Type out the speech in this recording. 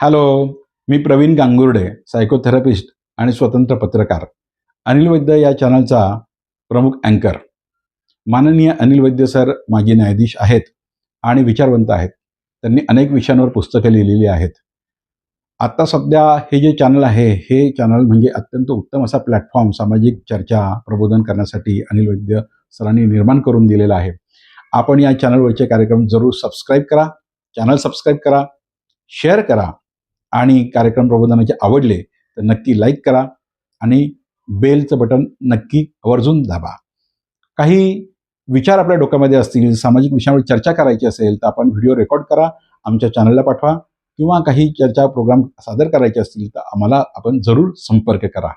Hello मी Praveen Gangurde psychotherapist आणि स्वतंत्र पत्रकार. अनिल वैद्य या चॅनलचा प्रमुख अँकर माननीय अनिल वैद्य सर माजी न्यायाधीश आहेत आणि विचारवंत आहेत. त्यांनी अनेक विषयांवर पुस्तकं लिहिलेली आहेत. आत्ता सध्या हे जे चॅनल आहे हे चॅनल म्हणजे अत्यंत उत्तम असा प्लॅटफॉर्म सामाजिक चर्चा प्रबोधन करण्यासाठी अनिल वैद्य सरांनी निर्माण करून दिलेला आहे. आपण या चॅनलवरचे कार्यक्रम जरूर सबस्क्राईब करा. चॅनल सबस्क्राईब करा. शेअर करा. आणि कार्यक्रम प्रबोधनाचे आवडले तर नक्की लाईक करा आणि बेलचं बटन नक्की आवर्जून दाबा. काही विचार आपल्या डोक्यामध्ये असतील सामाजिक विषयावर चर्चा करायची असेल तर आपण व्हिडिओ रेकॉर्ड करा आमच्या चॅनलला पाठवा किंवा काही चर्चा प्रोग्राम सादर करायचे असतील तर आम्हाला आपण जरूर संपर्क करा.